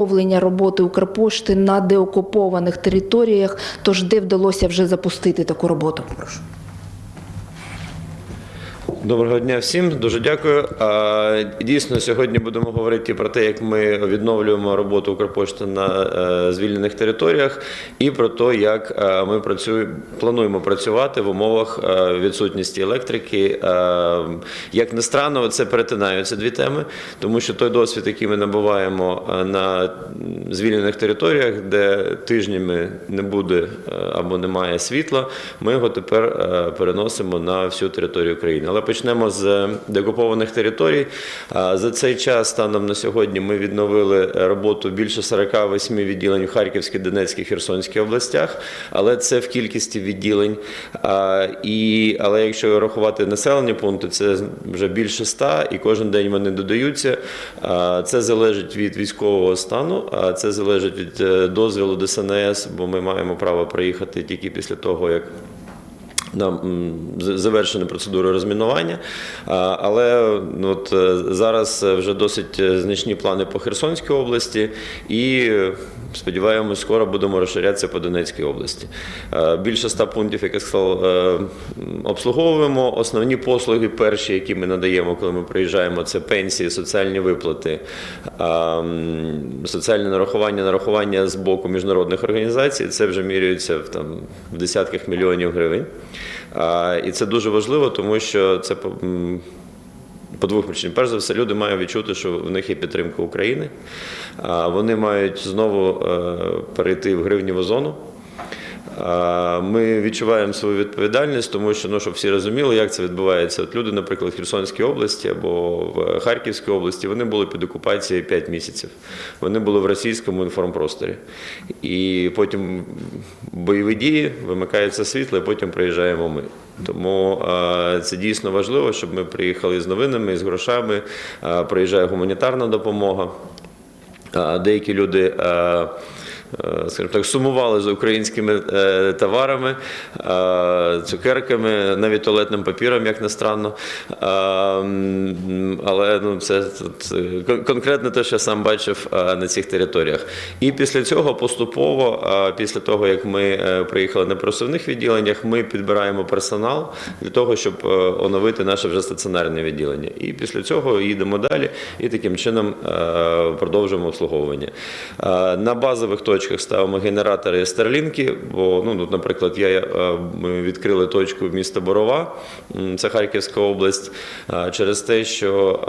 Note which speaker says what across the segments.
Speaker 1: Оновлення роботи Укрпошти на деокупованих територіях. Тож де вдалося вже запустити таку роботу? Прошу.
Speaker 2: Доброго дня всім, дуже дякую. Дійсно, сьогодні будемо говорити про те, як ми відновлюємо роботу Укрпошти на е, звільнених територіях, і про те, як е, ми працюємо, плануємо працювати в умовах е, відсутності електрики. Як не странно, це перетинаються дві теми, тому що той досвід, який ми набуваємо на звільнених територіях, де тижнями не буде або немає світла, ми його тепер переносимо на всю територію України. Але почнемо з деокупованих територій. За цей час, станом на сьогодні, ми відновили роботу більше 48 відділень в Харківській, Донецькій, Херсонській областях, але це в кількості відділень. І, але якщо рахувати населені пункти, це вже більше 100, і кожен день вони додаються. Це залежить від військового стану, це залежить від е, дозволу ДСНС, бо ми маємо право приїхати тільки після того, як нам м, з- завершені процедури розмінування, але ну, от е, зараз е, вже досить е, значні плани по Херсонській області, і сподіваємось, скоро будемо розширятися по Донецькій області. Більше ста пунктів, як я сказав, обслуговуємо. Основні послуги, перші, які ми надаємо, коли ми приїжджаємо, це пенсії, соціальні виплати, соціальне нарахування, нарахування з боку міжнародних організацій. Це вже міряється в там в десятках мільйонів гривень. І це дуже важливо, тому що це по- по двох причинам. Перш за все, люди мають відчути, що в них є підтримка України. Вони мають знову е, перейти в гривніву зону. Ми відчуваємо свою відповідальність, тому що ну, щоб всі розуміли, як це відбувається. От люди, наприклад, в Херсонській області або в Харківській області, вони були під окупацією 5 місяців. Вони були в російському інформпросторі. І потім бойові дії, вимикається світло, і потім приїжджаємо ми. Тому е, це дійсно важливо, щоб ми приїхали з новинами, з грошами. Е, Приїжджає гуманітарна допомога. Деякі люди, е, е, скажімо так, сумували за українськими е, товарами, е, цукерками, навіть туалетним папіром, як не странно. Е, Але ну, це е, конкретно те, що я сам бачив е, на цих територіях. І після цього поступово, е, після того, як ми е, приїхали на просувних відділеннях, ми підбираємо персонал для того, щоб е, оновити наше вже стаціонарне відділення. І після цього їдемо далі і таким чином е, продовжуємо обслуговування. Е, На базових точках ставимо генератори старлінки, бо, ну, наприклад, я, е, ми відкрили точку міста Борова, це Харківська область, через те, що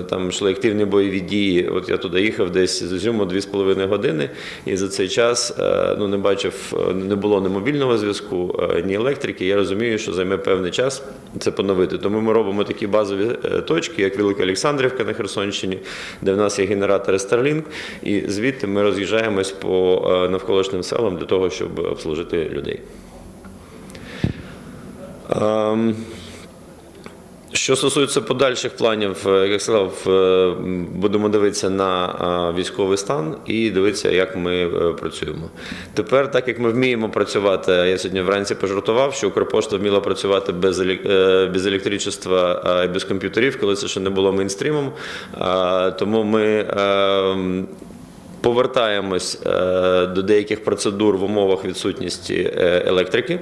Speaker 2: е, там йшли активні бойові дії. От я туди їхав десь з Ізюму 2,5 години, і за цей час е, ну, не бачив, не було ні мобільного зв'язку, ні електрики. Я розумію, що займе певний час це поновити. Тому ми робимо такі базові точки, як Велика Олександрівка на Херсонщині, де в нас є генератори Starlink, і звідти ми роз'їжджаємось по е, навколишнім селам для того, щоб обслужити людей. Ем, що стосується подальших планів, е, як сказав, е, будемо дивитися на військовий стан і дивитися, як ми працюємо. Тепер, так як ми вміємо працювати, я сьогодні вранці пожартував, що Укрпошта вміла працювати без, без електричества і без комп'ютерів, коли це ще не було мейнстрімом. Тому ми. Повертаємось е, до деяких процедур в умовах відсутності е, електрики.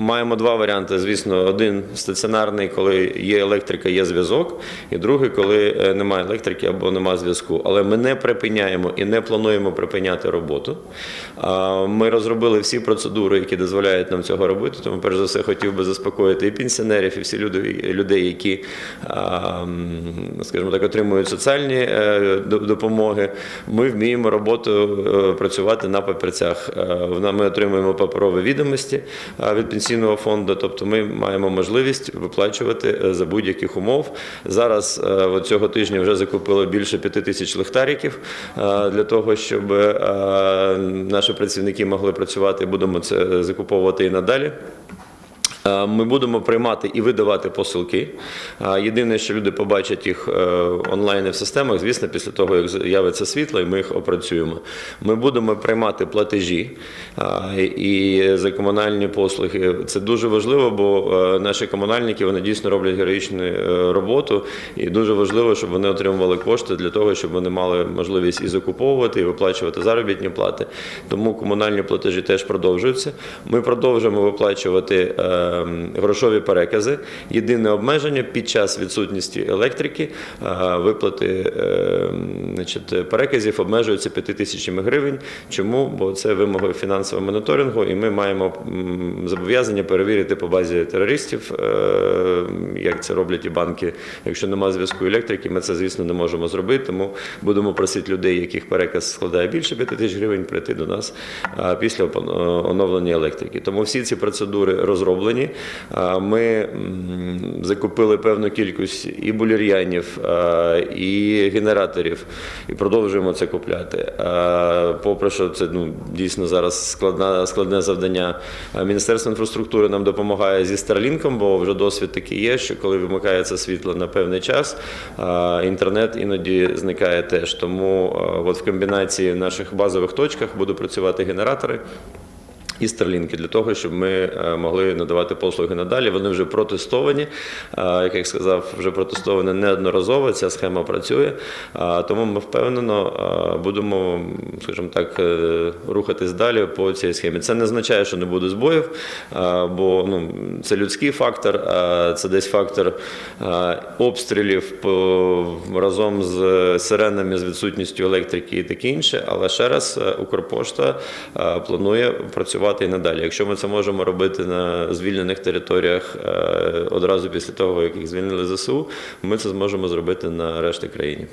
Speaker 2: Маємо два варіанти. Звісно, один стаціонарний, коли є електрика, є зв'язок, і другий, коли е, немає електрики або немає зв'язку. Але ми не припиняємо і не плануємо припиняти роботу. Ми розробили всі процедури, які дозволяють нам цього робити. Тому, перш за все, хотів би заспокоїти і пенсіонерів, і всі люди, людей, які, скажімо так, отримують соціальні е, допомоги. Ми вміємо роботу е, працювати на папірцях. Ми отримуємо паперові відомості від пенсійного фонду, тобто ми маємо можливість виплачувати е, за будь-яких умов. Зараз е, цього тижня вже закупили більше п'яти тисяч ліхтариків е, для того, щоб наші працівники могли працювати. Будемо це закуповувати і надалі. Е, Ми будемо приймати і видавати посилки. Е, Єдине, що люди побачать їх е, онлайн в системах, звісно, після того, як з'явиться світло, і ми їх опрацюємо. Ми будемо приймати платежі і за комунальні послуги. Це дуже важливо, бо наші комунальники вони дійсно роблять героїчну роботу, і дуже важливо, щоб вони отримували кошти для того, щоб вони мали можливість і закуповувати, і виплачувати заробітні плати. Тому комунальні платежі теж продовжуються. Ми продовжуємо виплачувати грошові перекази. Єдине обмеження під час відсутності електрики е, виплати е, значить, переказів обмежуються 5 тисячами гривень. Чому? Бо це вимоги фінансового моніторингу, і ми маємо зобов'язання перевірити по базі терористів, е, як це роблять і банки. Якщо немає зв'язку електрики, ми це, звісно, не можемо зробити. Тому будемо просити людей, яких переказ складає більше 5 тисяч гривень, прийти до нас після оновлення електрики. Тому всі ці процедури розроблені. А, Ми закупили певну кількість і булір'янів, і генераторів, і продовжуємо це купляти. Попри що це ну, дійсно зараз складна, складне завдання. Міністерство інфраструктури нам допомагає зі Старлінком, бо вже досвід такий є, що коли вимикається світло на певний час, інтернет іноді зникає теж. Тому от в комбінації в наших базових точках будуть працювати генератори. І старлінки для того, щоб ми е, могли надавати послуги надалі. Вони вже протестовані. Е, Як я сказав, вже протестовані неодноразово. Ця схема працює. Е, Тому ми впевнено будемо, скажімо так, рухатись далі по цій схемі. Це не означає, що не буде збоїв, бо ну, це людський фактор, це десь фактор обстрілів разом з сиренами, з відсутністю електрики і таке інше. Але ще раз, Укрпошта планує працювати і надалі. Якщо ми це можемо робити на звільнених територіях е, одразу після того, як їх звільнили ЗСУ, ми це зможемо зробити на решті країни.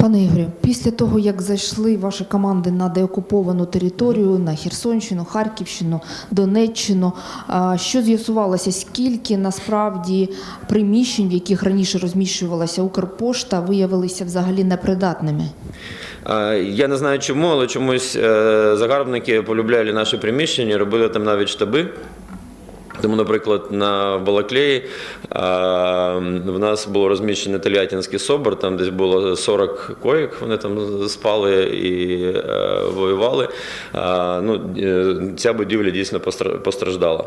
Speaker 1: Пане Ігорю, після того, як зайшли ваші команди на деокуповану територію, на Херсонщину, Харківщину, Донеччину, що з'ясувалося, скільки насправді приміщень, в яких раніше розміщувалася Укрпошта, виявилися взагалі непридатними?
Speaker 2: Я не знаю чому, але чомусь е, загарбники полюбляли наші приміщення, робили там навіть штаби. Тому, наприклад, на Балаклеї в нас було розміщений Тольяттинський собор, там десь було 40 коїк, вони там спали і е, воювали. Ну, е, ця будівля дійсно постраждала.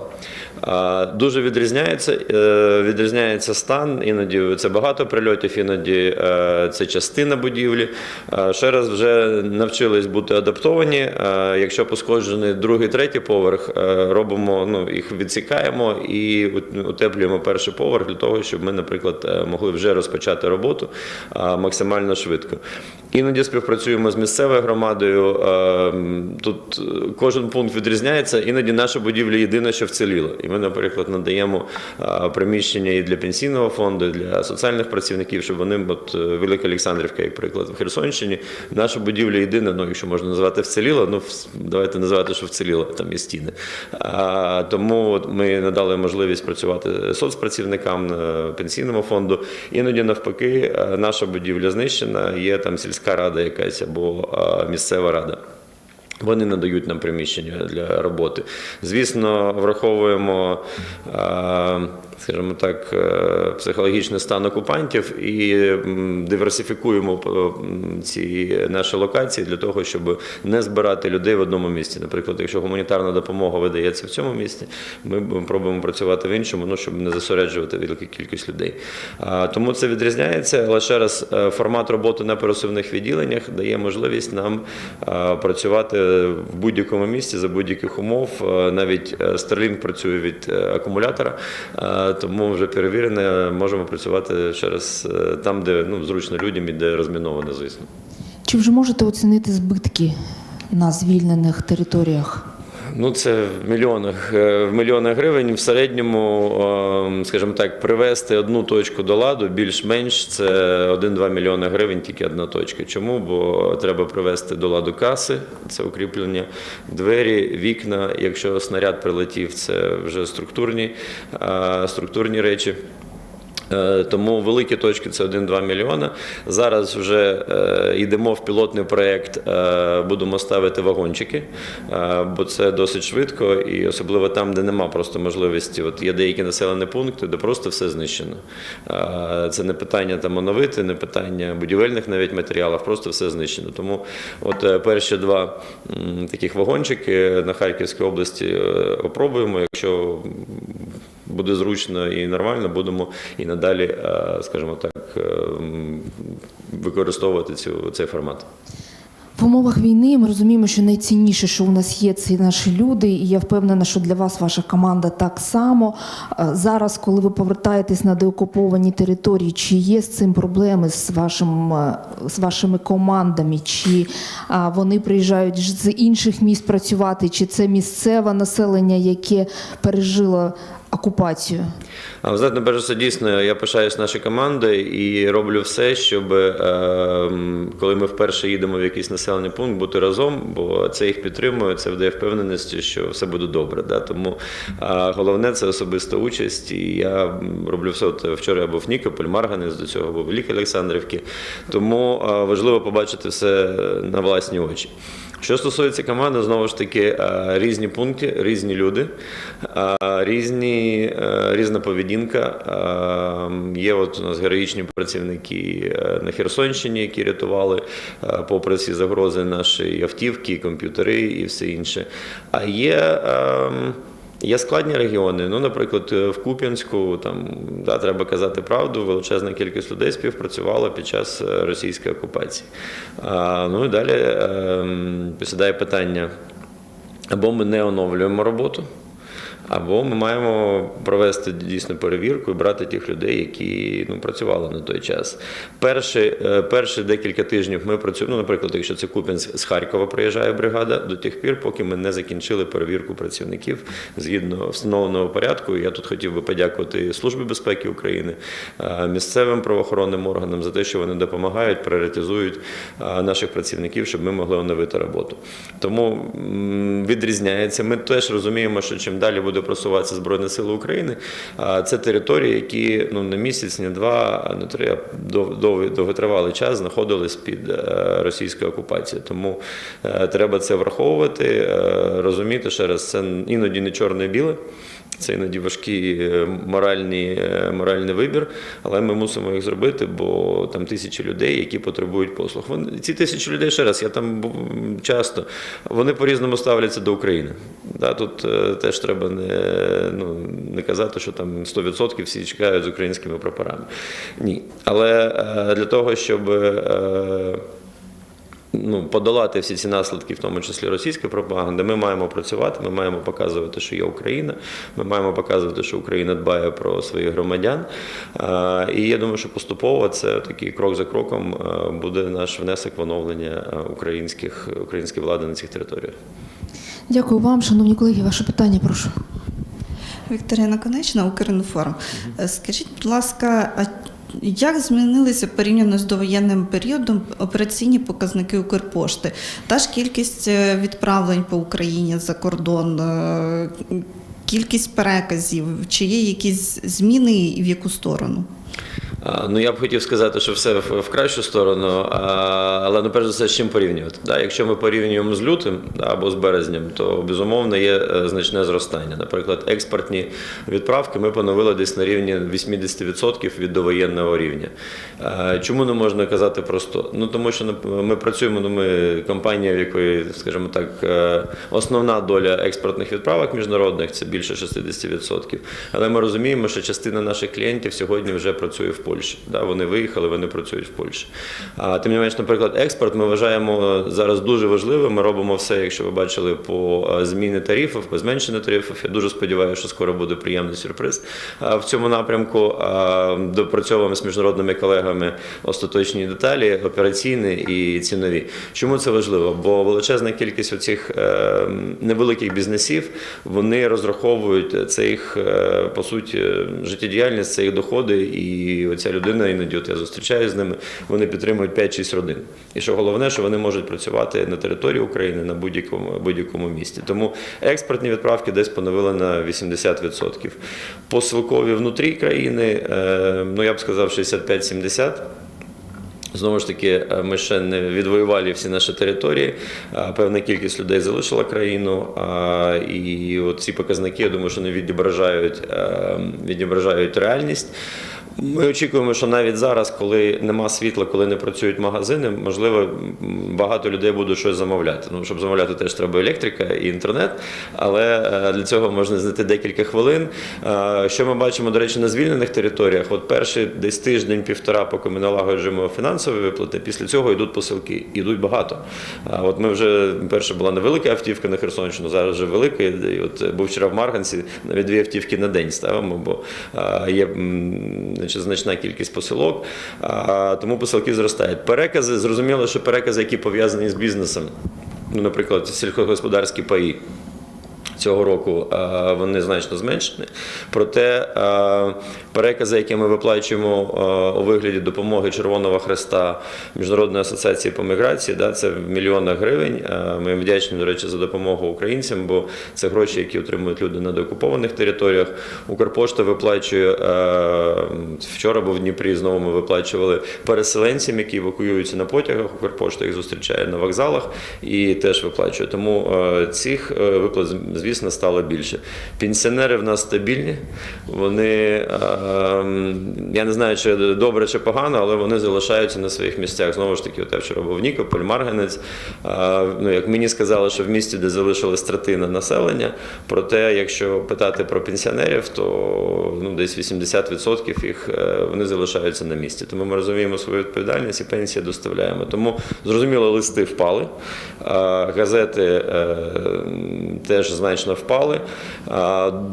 Speaker 2: Дуже відрізняється, е, відрізняється стан, іноді це багато прильотів, іноді це частина будівлі. Ще раз вже навчились бути адаптовані. Якщо пошкоджений другий, третій поверх, робимо, ну, їх відсікаємо і ут- утеплюємо перший поверх для того, щоб ми, наприклад, е, могли вже розпочати роботу максимально швидко. Іноді співпрацюємо з місцевою громадою. е, Тут е, кожен пункт відрізняється. Іноді наша будівля єдине, що вціліла. І ми, наприклад, надаємо е, приміщення і для пенсійного фонду, і для соціальних працівників, щоб вони, от е, Велика Олександрівка, як приклад, в Херсонщині, наша будівля єдина, ну якщо можна назвати вціліла, ну давайте називати, що вціліла, там є стіни. Тому ми надали можливість працювати соцпрацівникам пенсійному фонду. Іноді навпаки, наша будівля знищена, є там сільська рада якась або місцева рада. Вони надають нам приміщення для роботи. Звісно, враховуємо, скажімо так, е, психологічний стан окупантів і диверсифікуємо ці наші локації для того, щоб не збирати людей в одному місці. Наприклад, якщо гуманітарна допомога видається в цьому місці, ми пробуємо працювати в іншому, ну щоб не зосереджувати велику кількість людей. Тому це відрізняється. Але ще раз, е, формат роботи на пересувних відділеннях дає можливість нам е, працювати в будь-якому місці за будь-яких умов. Е, Навіть е, Starlink працює від е, акумулятора, е, тому вже перевірене, можемо працювати через е, там, де ну, зручно людям і де розміновано, звісно.
Speaker 1: Чи вже можете оцінити збитки на звільнених територіях?
Speaker 2: Ну, це в мільйонах, е, в мільйонах гривень. В середньому, е, скажімо так, привести одну точку до ладу більш-менш це 1-2 мільйони гривень, тільки одна точка. Чому? Бо треба привести до ладу каси, це укріплення, двері, вікна. Якщо снаряд прилетів, це вже структурні, е, структурні речі. Е, Тому великі точки це 1-2 мільйона. Зараз вже е, йдемо в пілотний проєкт, е, будемо ставити вагончики, бо це досить швидко, і особливо там, де нема просто можливості. От є деякі населені пункти, де просто все знищено. Це не питання там оновити, не питання будівельних навіть матеріалів, просто все знищено. Тому от перші два таких вагончики на Харківській області опробуємо. Якщо буде зручно і нормально, будемо і надалі, е, скажімо так, е, використовувати цю, цей формат.
Speaker 1: В умовах війни ми розуміємо, що найцінніше, що у нас є, це наші люди, і я впевнена, що для вас ваша команда так само. Е, Зараз, коли ви повертаєтесь на деокуповані території, чи є з цим проблеми з вашим з вашими командами? Чи вони приїжджають з інших міст працювати, чи це місцеве населення, яке пережило окупацію?
Speaker 2: Ви знаєте, все, дійсно, я пишаюсь нашою командою і роблю все, щоб е, коли ми вперше їдемо в якийсь населений пункт, бути разом, бо це їх підтримує, це вдає впевненості, що все буде добре. Да? Тому головне це особиста участь. І я роблю все. От вчора я був в Нікополь, Марганець, до цього був Лік Олександрівки. Тому важливо побачити все на власні очі. Що стосується команди, знову ж таки, різні пункти, різні люди, різні, е, різна поведінка. Е, Є от у нас героїчні працівники е, на Херсонщині, які рятували е, попри всі загрози наші автівки, комп'ютери і все інше. А є. ем, Є складні регіони. Ну, наприклад, е, в Куп'янську там да, треба казати правду. Величезна кількість людей співпрацювала під час російської окупації. А, ну і далі е, посідає питання: або ми не оновлюємо роботу. Або ми маємо провести дійсно перевірку і брати тих людей, які ну, працювали на той час. Перші, е, перші декілька тижнів ми працюємо. Ну, наприклад, якщо це Куп'янськ з Харкова приїжджає бригада до тих пір, поки ми не закінчили перевірку працівників згідно встановленого порядку. Я тут хотів би подякувати Службі безпеки України, е, місцевим правоохоронним органам за те, що вони допомагають, пріоритизують е, наших працівників, щоб ми могли оновити роботу. Тому відрізняється. Ми теж розуміємо, що чим далі буде просуватися Збройні Сили України, це території, які ну не місяць, не два, не три, а дов- дов- довготривалий час знаходились під е, російською окупацією. Тому е, треба це враховувати, е, розуміти ще раз, це іноді не чорне і біле. Це іноді важкий е, моральний, е, моральний вибір, але ми мусимо їх зробити, бо там тисячі людей, які потребують послуг. Вони, ці тисячі людей, ще раз, я там був часто, вони по-різному ставляться до України. Да, тут е, теж треба не, ну, не казати, що там 100% всі чекають з українськими прапорами. Ні. Але для того, щоб. Ну, подолати всі ці наслідки, в тому числі російської пропаганди, ми маємо працювати, ми маємо показувати, що є Україна, ми маємо показувати, що Україна дбає про своїх громадян. І я думаю, що поступово це такий крок за кроком буде наш внесок в оновлення українських української влади на цих територіях.
Speaker 1: Дякую вам, шановні колеги. Ваше питання, прошу.
Speaker 3: Вікторія Конечна, Укрінформ. Скажіть, будь ласка, а як змінилися порівняно з довоєнним періодом операційні показники Укрпошти? Та ж кількість е, відправлень по Україні за кордон, е, кількість переказів, чи є якісь зміни і в яку сторону?
Speaker 2: А, Ну, я б хотів сказати, що все в, кращу сторону, але ну, перш за все, з чим порівнювати. Да? Якщо ми порівнюємо з лютим да, або з березнем, то безумовно є е, значне зростання. Наприклад, експортні відправки ми поновили десь на рівні 80% від довоєнного рівня. Чому не можна казати просто? Ну тому що ми працюємо, ну ми компанія, в якої, скажімо так, е, основна доля експортних відправок міжнародних це більше 60%. Але ми розуміємо, що частина наших клієнтів сьогодні вже працює в Польщі. Да, вони виїхали, вони працюють в Польщі. А тим не менш, наприклад, експорт ми вважаємо зараз дуже важливим. Ми робимо все, якщо ви бачили, по е, зміни тарифів, по зменшенню тарифів. Я дуже сподіваюся, що скоро буде приємний сюрприз е, в цьому напрямку. Допрацьовуємо з міжнародними колегами остаточні деталі, операційні і цінові. Чому це важливо? Бо величезна кількість оцих е, невеликих бізнесів вони розраховують це їх е, по суті життєдіяльність, це їх доходи і ця людина іноді от я зустрічаюся з ними. Вони підтримують 5-6 родин. І що головне, що вони можуть працювати на території України на будь-якому будь-якому місті. Тому експортні відправки десь поновили на 80%. Посилкові внутрі країни, е, ну я б сказав, 65-70%. Знову ж таки, е, ми ще не відвоювали всі наші території. Певна кількість людей залишила країну. І от ці показники, я думаю, що не відображають, е, відображають реальність. Ми очікуємо, що навіть зараз, коли нема світла, коли не працюють магазини, можливо, багато людей будуть щось замовляти. Ну, щоб замовляти, теж треба електрика і інтернет, але е, для цього можна знайти декілька хвилин. Е, Що ми бачимо, до речі, на звільнених територіях? От перший десь тиждень-півтора, поки ми налагоджуємо фінансові виплати, після цього йдуть посилки. Йдуть багато. А От ми вже перша була невелика автівка на Херсонщину, зараз вже велика. І от був вчора в Марганці, навіть дві автівки на день ставимо, бо є значить, значна кількість посилок, тому посилки зростають. Перекази, зрозуміло, що перекази, які пов'язані з бізнесом, ну, наприклад, сільськогосподарські паї. Цього року е, вони значно зменшені. Проте е, перекази, які ми виплачуємо е, у вигляді допомоги Червоного Хреста Міжнародної асоціації по міграції, це в мільйонах гривень. Ми вдячні, до речі, за допомогу українцям, бо це гроші, які отримують люди на деокупованих територіях. Укрпошта виплачує вчора, був в Дніпрі. Знову ми виплачували переселенцям, які евакуюються на потягах. Укрпошта їх зустрічає на вокзалах і теж виплачує. Тому цих виплат, звісно, стало більше. Пенсіонери в нас стабільні. Вони е, я не знаю, чи добре чи погано, але вони залишаються на своїх місцях. Знову ж таки, от я вчора був Нікополь, Марганець. Е, Ну, як мені сказали, що в місті, де залишилась третина населення, проте, якщо питати про пенсіонерів, то ну, десь 80% їх е, вони залишаються на місці. Тому ми розуміємо свою відповідальність і пенсії доставляємо. Тому зрозуміло, листи впали, е, газети теж значно впали.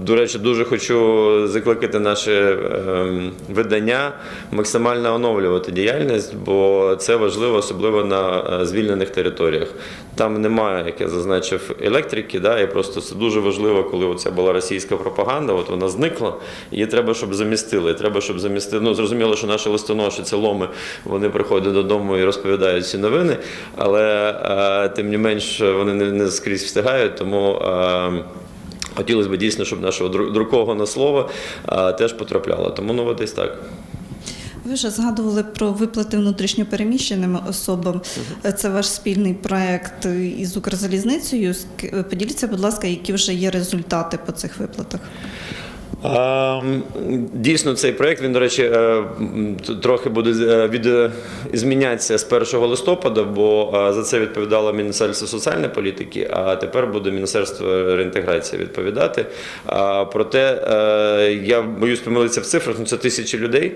Speaker 2: До речі, дуже хочу закликати наше е, видання максимально оновлювати діяльність, бо це важливо, особливо на е, звільнених територіях. Там немає, як я зазначив, електрики, да, і просто це дуже важливо, коли оця була російська пропаганда, от вона зникла, її треба, щоб замістили. Треба, щоб замістили. Ну, зрозуміло, що наші листоноші, це ломи, вони приходять додому і розповідають ці новини, але е, тим не менш вони не, не скрізь встигають, тому. Е, Хотілося б дійсно, щоб нашого дру- друковане слово а, теж потрапляло. Тому ну, десь так.
Speaker 3: Ви вже згадували про виплати внутрішньопереміщеним особам. Це ваш спільний проект із Укрзалізницею. Поділіться, будь ласка, які вже є результати по цих виплатах.
Speaker 2: Дійсно, цей проект він, до речі, е, трохи буде е, від е, змінятися з 1 листопада, бо за це відповідало Міністерство соціальної політики, а тепер буде Міністерство реінтеграції відповідати. Проте я боюсь помилитися в цифрах, ну це тисячі людей.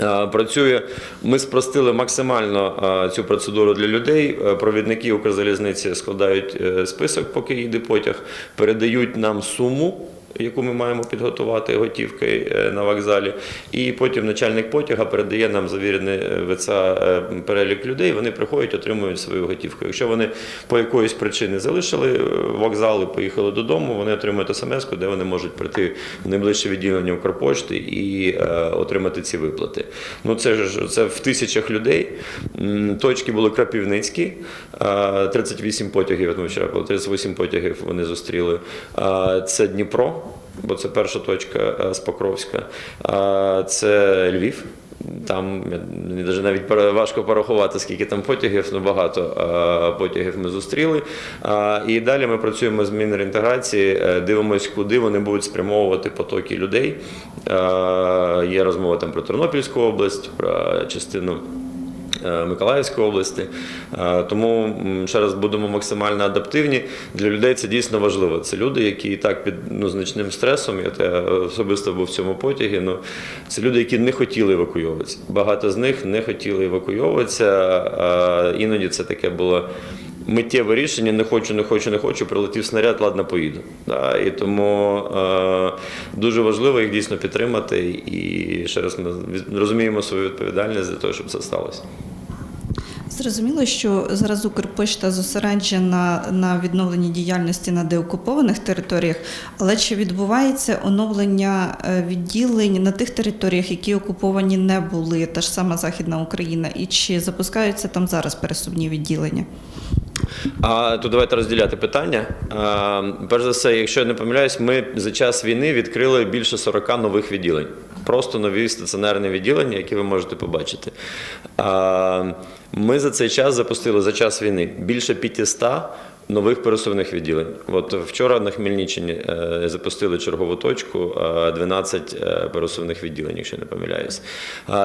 Speaker 2: Е, Працює, ми спростили максимально е, цю процедуру для людей. Е, Провідники Укрзалізниці складають список, поки їде потяг, передають нам суму. Яку ми маємо підготувати готівкою е, на вокзалі, і потім начальник потяга передає нам завірений е, ВЦА е, перелік людей. Вони приходять, отримують свою готівку. Якщо вони по якоїсь причині залишили вокзал і поїхали додому, вони отримують смс, де вони можуть прийти в найближче відділення Укрпошти і отримати ці виплати. Ну це ж це в тисячах людей. Точки були Крапівницькі, е, 38 потягів. От ми вчора було 38 потягів. Вони зустріли. Це Дніпро, бо це перша точка е, з Покровська. Це Львів. Там мені навіть важко порахувати, скільки там потягів, ну багато е, потягів ми зустріли. І далі ми працюємо з Мінреінтеграції, е, дивимося, куди вони будуть спрямовувати потоки людей. Є розмова там про Тернопільську область, про частину. Е, Миколаївської області, Е, тому ще раз будемо максимально адаптивні. Для людей це дійсно важливо. Це люди, які і так під ну, значним стресом. Я те особисто був в цьому потягі. Ну це люди, які не хотіли евакуйовуватися. Багато з них не хотіли евакуйовуватися. Е, Іноді це таке було. Миттєве рішення не хочу, не хочу, не хочу. Прилетів снаряд, ладно, поїду. Да, і тому е, дуже важливо їх дійсно підтримати. І ще раз ми розуміємо свою відповідальність за те, щоб це сталося.
Speaker 3: Зрозуміло, що зараз Укрпошта зосереджена на відновленні діяльності на деокупованих територіях, але чи відбувається оновлення е, відділень на тих територіях, які окуповані не були, та ж сама Західна Україна, і чи запускаються там зараз пересувні відділення?
Speaker 2: А то давайте розділяти питання. А, перш за все, якщо я не помиляюсь, ми за час війни відкрили більше 40 нових відділень. Просто нові стаціонарні відділення, які ви можете побачити. Ми за цей час запустили за час війни більше 500 нових пересувних відділень. От вчора на Хмельниччині е, запустили чергову точку, е, 12 е, пересувних відділень, якщо не помиляюсь.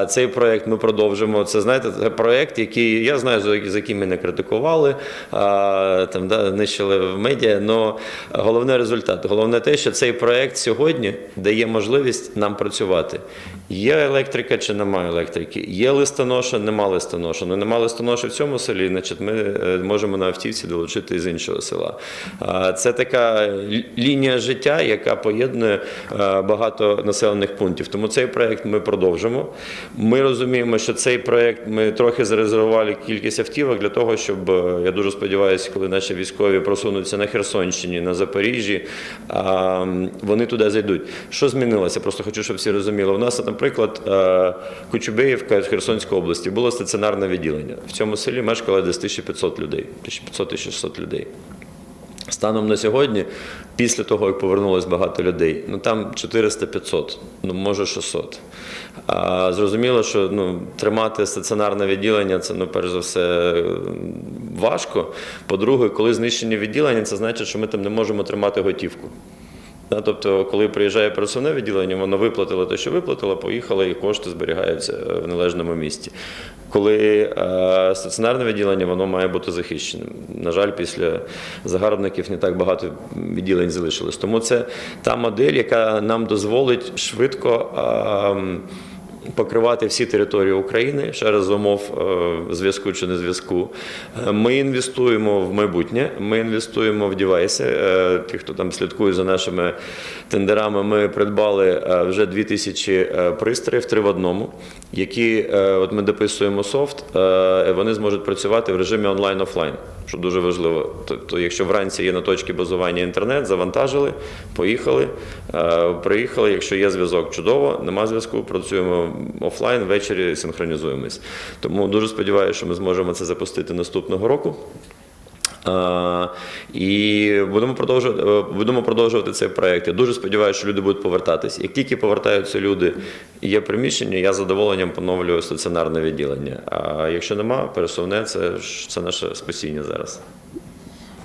Speaker 2: Цей проект ми продовжимо. Це знаєте, це проект, який я знаю, за за ми не критикували, там да, нищили в медіа. але головний результат, головне те, що цей проект сьогодні дає можливість нам працювати. Є електрика чи немає електрики? Є листоноша, нема листоноша. Ну нема листоноша в цьому селі, значить ми е, можемо на автівці долучити з іншого села. Це така лінія життя, яка поєднує е, багато населених пунктів. Тому цей проект ми продовжимо. Ми розуміємо, що цей проект ми трохи зарезервували кількість автівок для того, щоб е, я дуже сподіваюся, коли наші військові просунуться на Херсонщині, на Запоріжжі, вони туди зайдуть. Що змінилося? Просто хочу, щоб всі розуміли. У нас, наприклад, е, Кучубеївка з Херсонської області було стаціонарне відділення. В цьому селі мешкало десь 1500 людей, 1500-1600 людей. Станом на сьогодні, після того, як повернулось багато людей, ну там 400-500, ну може 600. А, зрозуміло, що ну, тримати стаціонарне відділення це, ну, перш за все, важко. По-друге, коли знищені відділення, це значить, що ми там не можемо тримати готівку. Тобто, коли приїжджає пересувне відділення, воно виплатило те, що виплатило, поїхало, і кошти зберігаються е, в належному місці. Коли е, стаціонарне відділення, воно має бути захищеним. На жаль, після загарбників не так багато відділень залишилось. Тому це та модель, яка нам дозволить швидко. Покривати всі території України ще раз умов е, зв'язку чи не зв'язку. Е, Ми інвестуємо в майбутнє, ми інвестуємо в девайси. Е, Ті, хто там слідкує за нашими тендерами, ми придбали вже 2000 е, пристроїв три в одному, які от ми дописуємо софт, вони зможуть працювати в режимі онлайн-офлайн. Що дуже важливо. Тобто, якщо вранці є на точці базування інтернет, завантажили, поїхали, е, приїхали. Якщо є зв'язок, чудово, нема зв'язку, працюємо офлайн, ввечері синхронізуємось. Тому дуже сподіваюся, що ми зможемо це запустити наступного року. Е, І будемо продовжувати, е, будемо продовжувати цей проект. Я дуже сподіваюся, що люди будуть повертатись. Як тільки повертаються люди, є приміщення, я з задоволенням поновлюю стаціонарне відділення. А якщо нема, пересувне це це наше спасіння зараз.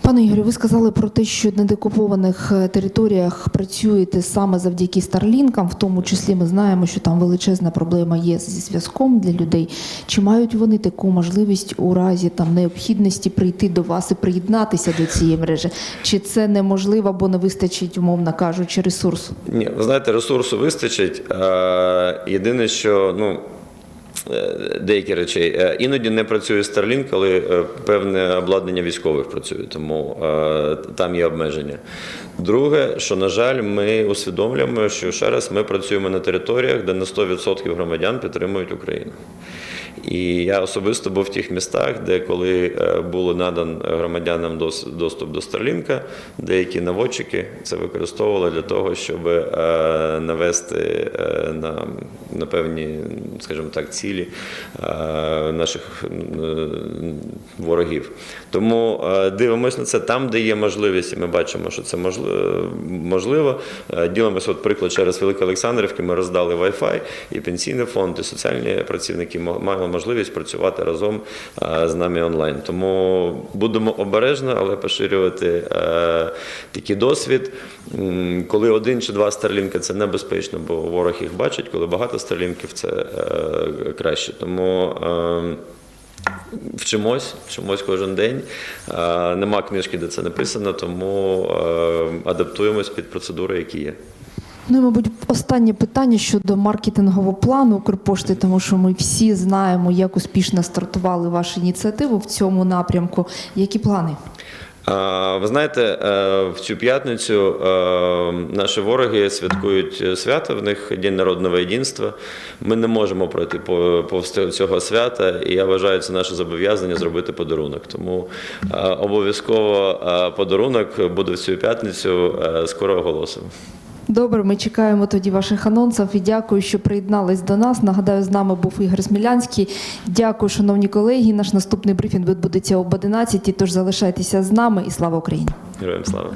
Speaker 1: Пане Ігорю, ви сказали про те, що на декупованих е, територіях працюєте саме завдяки старлінкам, в тому числі ми знаємо, що там величезна проблема є зі зв'язком для людей. Чи мають вони таку можливість у разі там необхідності прийти до вас і приєднатися до цієї мережі? Чи це неможливо, бо не вистачить, умовно кажучи, ресурсу?
Speaker 2: Ні, ви знаєте, ресурсу вистачить. Е, Єдине, що ну. Е, Деякі речі Е, іноді не працює Starlink, коли е, певне обладнання військових працює, тому там є обмеження. Друге, що на жаль, ми усвідомлюємо, що ще раз ми працюємо на територіях, де на 100% громадян підтримують Україну. І я особисто був в тих містах, де коли е, було надан громадянам доступ до Старлінка, деякі наводчики це використовували для того, щоб е, навести е, на, на певні, скажімо так, цілі наших ворогів. Тому е, дивимося на це там, де є можливість, і ми бачимо, що це можливо. можливо. Е, Ділимося, от приклад через Велике Олександрівки, ми роздали Wi-Fi, і пенсійний фонд, і соціальні працівники мали можливість працювати разом е, з нами онлайн. Тому будемо обережно, але поширювати е, такий досвід. Коли один чи два старлінки це небезпечно, бо ворог їх бачить, коли багато старлінків це е, краще. Тому е, Вчимось, вчимось кожен день. Е, Нема книжки, де це написано, тому е, адаптуємось під процедури, які є.
Speaker 1: Ну і, мабуть, останнє питання щодо маркетингового плану Укрпошти, тому що ми всі знаємо, як успішно стартували вашу ініціативу в цьому напрямку. Які плани?
Speaker 2: Ви знаєте, е, в цю п'ятницю е, наші вороги святкують свято, в них День народного єдинства. Ми не можемо пройти по- повз цього свята, і я вважаю, це наше зобов'язання зробити подарунок. Тому е, обов'язково подарунок буде в цю п'ятницю, скоро оголосимо.
Speaker 1: Добре, ми чекаємо тоді ваших анонсів і дякую, що приєднались до нас. Нагадаю, з нами був Ігор Смілянський. Дякую, шановні колеги. Наш наступний брифінг відбудеться об 11, тож залишайтеся з нами і слава Україні!
Speaker 2: Героям слава!